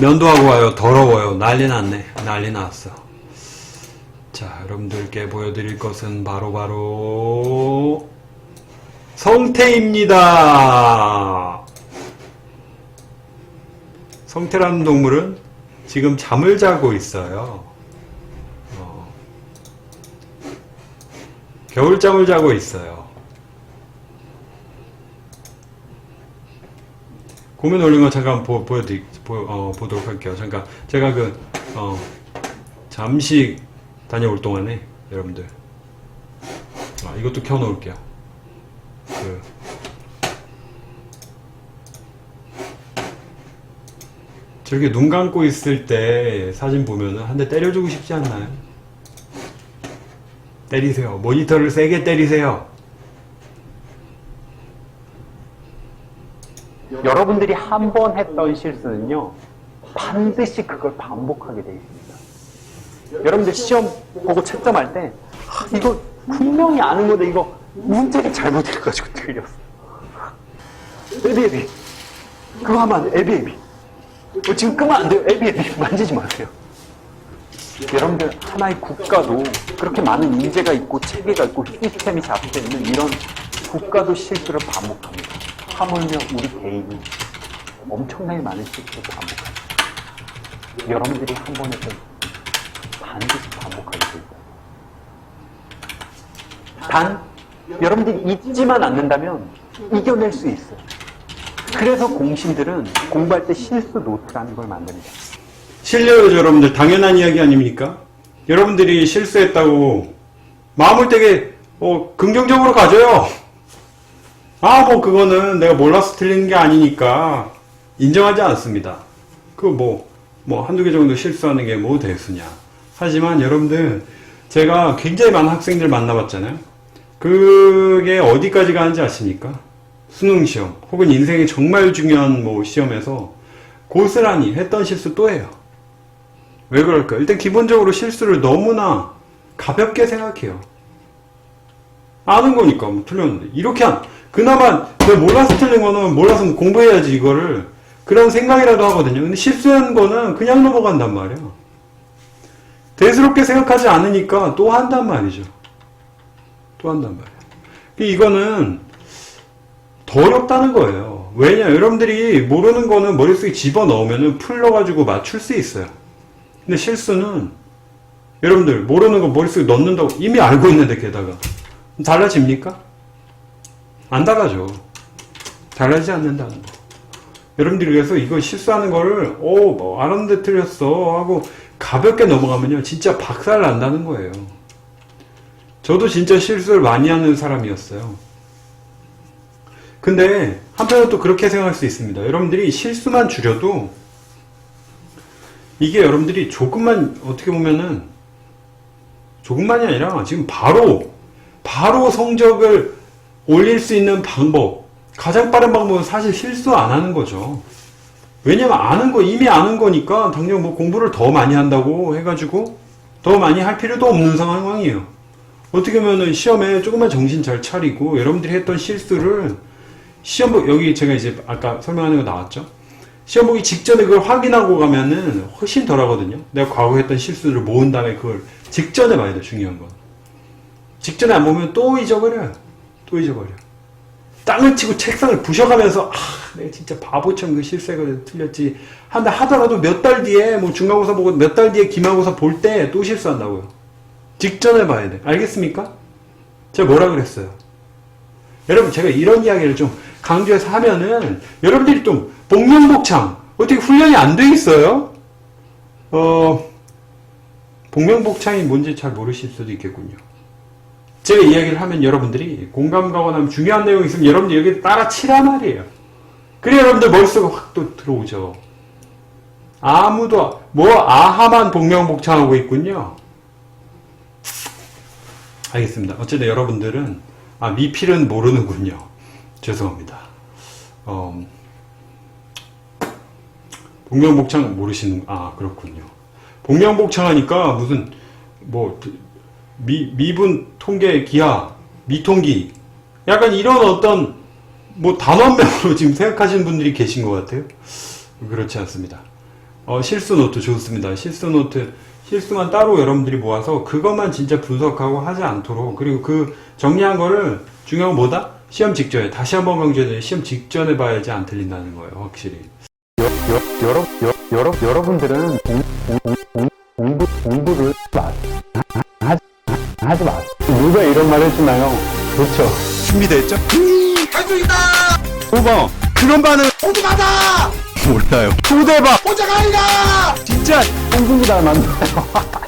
면도하고 와요. 더러워요. 난리 났네. 난리 났어. 자, 여러분들께 보여드릴 것은 바로 바로 성태입니다. 성태라는 동물은 지금 잠을 자고 있어요. 어, 겨울잠을 자고 있어요. 고민 올린 거 잠깐 보, 보여드리, 보, 어, 보도록 할게요. 잠깐, 제가 그, 어, 잠시 다녀올 동안에, 여러분들. 아, 이것도 켜놓을게요. 그, 저렇게 눈 감고 있을 때 사진 보면은 한 대 때려주고 싶지 않나요? 때리세요. 모니터를 세게 때리세요. 여러분들이 한 번 했던 실수는요, 반드시 그걸 반복하게 되어 있습니다. 여러분들 시험 보고 채점할 때, 아, 이거 분명히 아는 건데 이거 문제를 잘못해가지고 틀렸어. 에비 에비. 그거 하면 안 돼. 에비 에비. 어, 지금 끄면 안 돼요. 에비 에비. 만지지 마세요. 여러분들 하나의 국가도 그렇게 많은 인재가 있고 체계가 있고 시스템이 잡혀 있는 이런 국가도 실수를 반복합니다. 하물며 우리 개인이 엄청나게 많은 실수를 반복합니다. 여러분들이 한번 했던 반드시 반복하게 돼 있다. 단 여러분들이 잊지만 않는다면 이겨낼 수 있어요. 그래서 공신들은 공부할 때 실수 노트라는 걸 만듭니다. 실례죠, 여러분들. 당연한 이야기 아닙니까? 여러분들이 실수했다고 마음을 되게 어, 긍정적으로 가져요. 아, 뭐 그거는 내가 몰라서 틀리는 게 아니니까 인정하지 않습니다. 그 뭐, 뭐 한두 개 정도 실수하는 게 뭐 대수냐. 하지만 여러분들 제가 굉장히 많은 학생들 만나봤잖아요. 그게 어디까지 가는지 아십니까? 수능 시험 혹은 인생의 정말 중요한 뭐 시험에서 고스란히 했던 실수 또 해요. 왜 그럴까? 일단 기본적으로 실수를 너무나 가볍게 생각해요. 아는 거니까 뭐 틀렸는데 이렇게 한 그나마 내가 몰라서 틀린 거는 몰라서 공부해야지 이거를 그런 생각이라도 하거든요. 근데 실수한 거는 그냥 넘어간단 말이야. 대수롭게 생각하지 않으니까 또 한단 말이죠. 또 한단 말이야. 이거는 더 어렵다는 거예요. 왜냐? 여러분들이 모르는 거는 머릿속에 집어넣으면 풀러가지고 맞출 수 있어요. 근데 실수는 여러분들 모르는 거 머릿속에 넣는다고 이미 알고 있는데 게다가 달라집니까? 안 달라져. 달라지지 않는다는 거. 여러분들이 그래서 이거 실수하는 거를 오, 뭐 알았는데 틀렸어 하고 가볍게 넘어가면요 진짜 박살 난다는 거예요. 저도 진짜 실수를 많이 하는 사람이었어요. 근데 한편으로 또 그렇게 생각할 수 있습니다. 여러분들이 실수만 줄여도 이게 여러분들이 조금만 어떻게 보면은 조금만이 아니라 지금 바로 바로 성적을 올릴 수 있는 방법 가장 빠른 방법은 사실 실수 안 하는 거죠. 왜냐면 아는 거 이미 아는 거니까 당장 뭐 공부를 더 많이 한다고 해가지고 더 많이 할 필요도 없는 상황이에요. 어떻게 보면은 시험에 조금만 정신 잘 차리고 여러분들이 했던 실수를 시험 보 여기 제가 이제 아까 설명하는 거 나왔죠. 시험 보기 직전에 그걸 확인하고 가면은 훨씬 덜 하거든요. 내가 과거에 했던 실수를 모은 다음에 그걸 직전에 봐야 돼, 중요한 건. 직전에 안 보면 또 잊어버려요. 또 잊어버려. 땅을 치고 책상을 부셔가면서, 아, 내가 진짜 바보처럼 그 실수해가지고 틀렸지. 한다 하더라도 몇 달 뒤에, 뭐 중간고사 보고 몇 달 뒤에 기말고사 볼 때 또 실수한다고요. 직전에 봐야 돼. 알겠습니까? 제가 뭐라 그랬어요? 여러분, 제가 이런 이야기를 좀 강조해서 하면은, 여러분들이 좀 복명복창, 어떻게 훈련이 안 돼 있어요? 어, 복명복창이 뭔지 잘 모르실 수도 있겠군요. 제가 이야기를 하면 여러분들이 공감 가거나 하면 중요한 내용이 있으면 여러분들 여기 따라 치란 말이에요. 그래 여러분들 머릿속에 확 또 들어오죠. 아무도 뭐 아하만 복명복창하고 있군요. 알겠습니다. 어쨌든 여러분들은 아 미필은 모르는군요. 죄송합니다. 어, 복명복창 모르시는 아 그렇군요. 복명복창하니까 무슨 뭐 미, 미분 통계 기하 미통기 약간 이런 어떤 뭐 단원명으로 지금 생각하시는 분들이 계신 것 같아요. 그렇지 않습니다. 어, 실수 노트 좋습니다. 실수 노트 실수만 따로 여러분들이 모아서 그것만 진짜 분석하고 하지 않도록 그리고 그 정리한 거를 중요한 건 뭐다? 시험 직전에 다시 한번 강조해야 시험 직전에 봐야지 안 틀린다는 거예요. 확실히. 여, 여러, 여, 여러, 여러분들은 공, 공, 공, 공부, 공부를 하, 하지 마. 누가 이런 말 해주나요? 그렇죠. 준비됐죠? 할수 있다! 5번 그런 반은 가자! 몰라요. 초대박 혼자 가리라! 진짜 홍준기 닮았네요.